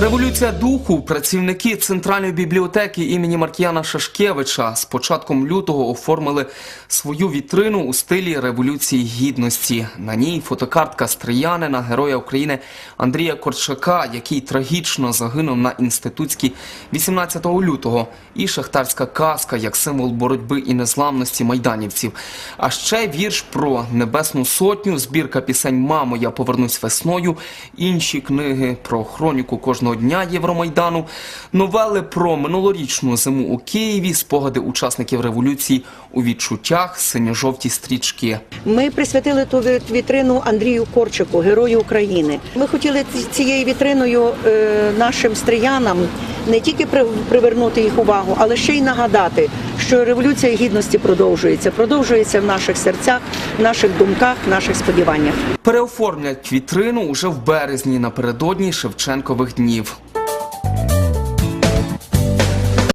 Революція духу. Працівники центральної бібліотеки імені Маркіяна Шашкевича з початком лютого оформили свою вітрину у стилі революції гідності. На ній фотокартка стріянина, героя України Андрія Корчака, який трагічно загинув на інститутській 18 лютого, і шахтарська казка як символ боротьби і незламності майданівців. А ще вірш про небесну сотню, збірка пісень Мамо, я повернусь весною, інші книги про хроніку кожного дня Євромайдану, новели про минулорічну зиму у Києві, спогади учасників революції у відчуттях, синьо-жовті стрічки. Ми присвятили ту ві- вітрину Андрію Корчику, герою України. Ми хотіли цією вітриною е, нашим стріянам не тільки при- привернути їх увагу, але ще й нагадати, що революція гідності продовжується, продовжується в наших серцях, в наших думках, в наших сподіваннях. Переоформлять вітрину уже в березні напередодні Шевченкових днів.